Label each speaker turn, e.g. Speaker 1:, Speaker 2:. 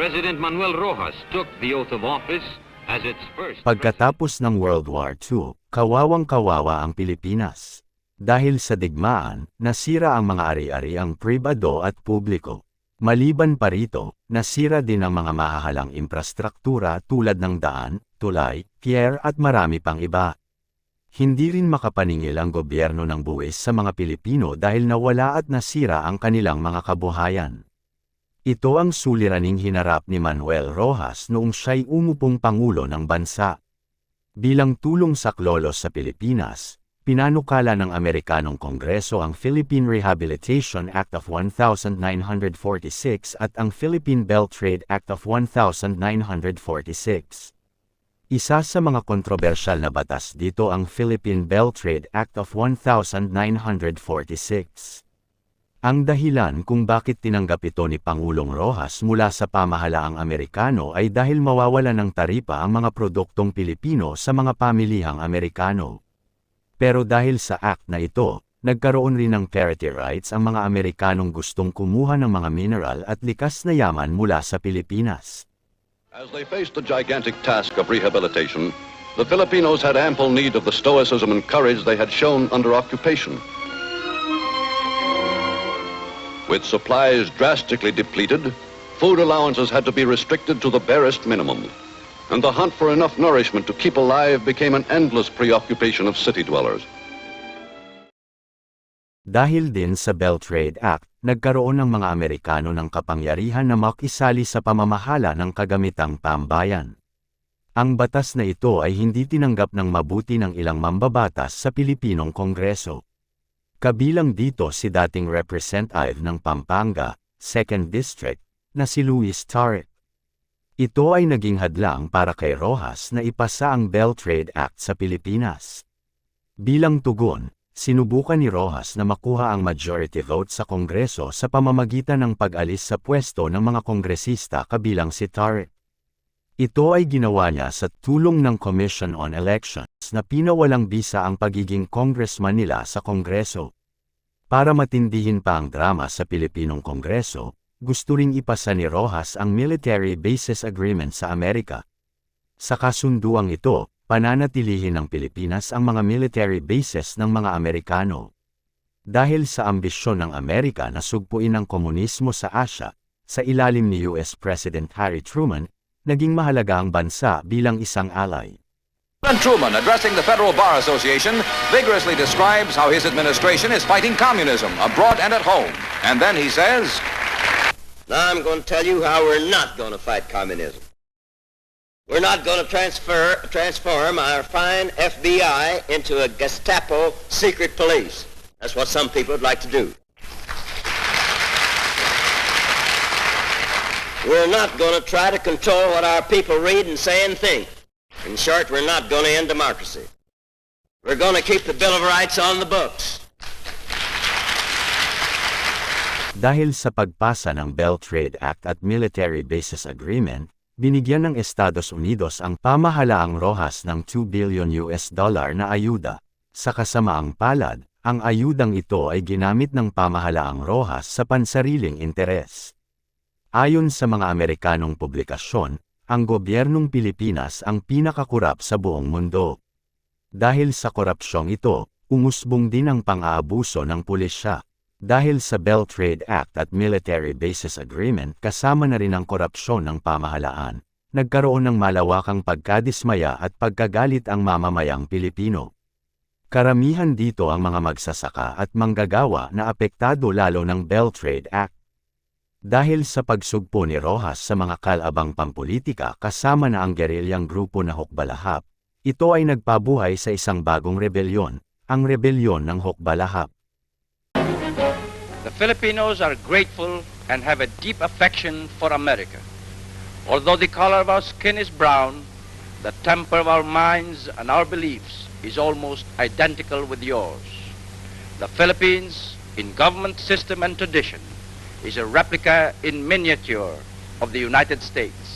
Speaker 1: President Manuel Rojas took the oath of office as its first
Speaker 2: Pagkatapos ng World War II, kawawang-kawawa ang Pilipinas. Dahil sa digmaan, nasira ang mga ari-ari ang pribado at publiko. Maliban pa rito, nasira din ang mga mahahalang infrastruktura tulad ng daan, tulay, pier at marami pang iba. Hindi rin makapaningil ang gobyerno ng buwis sa mga Pilipino dahil nawala at nasira ang kanilang mga kabuhayan. Ito ang suliraning hinarap ni Manuel Rojas noong siya'y umupong Pangulo ng bansa. Bilang tulong sa klolos sa Pilipinas, pinanukala ng Amerikanong Kongreso ang Philippine Rehabilitation Act of 1946 at ang Philippine Bell Trade Act of 1946. Isa sa mga kontrobersyal na batas dito ang Philippine Bell Trade Act of 1946. Ang dahilan kung bakit tinanggap ito ni Pangulong Rojas mula sa pamahalaang Amerikano ay dahil mawawala ng taripa ang mga produktong Pilipino sa mga pamilihang Amerikano. Pero dahil sa act na ito, nagkaroon rin ng parity rights ang mga Amerikanong gustong kumuha ng mga mineral at likas na yaman mula sa Pilipinas.
Speaker 3: As they faced the gigantic task of rehabilitation, the Filipinos had ample need of the stoicism and courage they had shown under occupation. With supplies drastically depleted, food allowances had to be restricted to the barest minimum. And the hunt for enough nourishment to keep alive became an endless preoccupation of city dwellers.
Speaker 2: Dahil din sa Bell Trade Act, nagkaroon ng mga Amerikano ng kapangyarihan na makisali sa pamamahala ng kagamitang pambayan. Ang batas na ito ay hindi tinanggap ng mabuti ng ilang mambabatas sa Pilipinong Kongreso. Kabilang dito si dating Representative ng Pampanga, 2nd District, na si Luis Tarek. Ito ay naging hadlang para kay Rojas na ipasa ang Bell Trade Act sa Pilipinas. Bilang tugon, sinubukan ni Rojas na makuha ang majority vote sa Kongreso sa pamamagitan ng pag-alis sa pwesto ng mga kongresista kabilang si Tarek. Ito ay ginawa niya sa tulong ng Commission on Elections na pinawalang bisa ang pagiging congressman nila sa Kongreso. Para matindihin pa ang drama sa Pilipinong Kongreso, gusto ring ipasa ni Rojas ang Military Bases Agreement sa Amerika. Sa kasunduang ito, pananatilihin ng Pilipinas ang mga military bases ng mga Amerikano. Dahil sa ambisyon ng Amerika na sugpuin ang komunismo sa Asya, sa ilalim ni US President Harry Truman, naging mahalaga ang bansa bilang isang ally.
Speaker 4: President Truman, addressing the Federal Bar Association, vigorously describes how his administration is fighting communism abroad and at home. And then he says,
Speaker 5: Now I'm going to tell you how we're not going to fight communism. We're not going to transfer, transform our fine FBI into a Gestapo secret police. That's what some people would like to do. We're not going to try to control what our people read and say and think. In short, we're not going to end democracy. We're going to keep the Bill of Rights on the books.
Speaker 2: Dahil sa pagpasa ng Bell Trade Act at Military Bases Agreement, binigyan ng Estados Unidos ang pamahalaang Rojas ng 2 billion US dollar na ayuda. Sa kasamaang palad, ang ayudang ito ay ginamit ng pamahalaang Rojas sa pansariling interes. Ayon sa mga Amerikanong publikasyon, ang gobyernong Pilipinas ang pinakakurap sa buong mundo. Dahil sa korupsyong ito, umusbong din ang pang-aabuso ng pulisya. Dahil sa Bell Trade Act at Military Bases Agreement kasama na rin ang korupsyon ng pamahalaan, nagkaroon ng malawakang pagkadismaya at pagkagalit ang mamamayang Pilipino. Karamihan dito ang mga magsasaka at manggagawa na apektado lalo ng Bell Trade Act. Dahil sa pagsugpo ni Rojas sa mga kalabang pampolitika kasama na ang gerilyang grupo na Hokbalahap, ito ay nagpabuhay sa isang bagong rebelyon, ang rebelyon ng Hokbalahap.
Speaker 6: The Filipinos are grateful and have a deep affection for America. Although the color of our skin is brown, the temper of our minds and our beliefs is almost identical with yours. The Philippines, in government system and tradition, is a replica in miniature of the United States.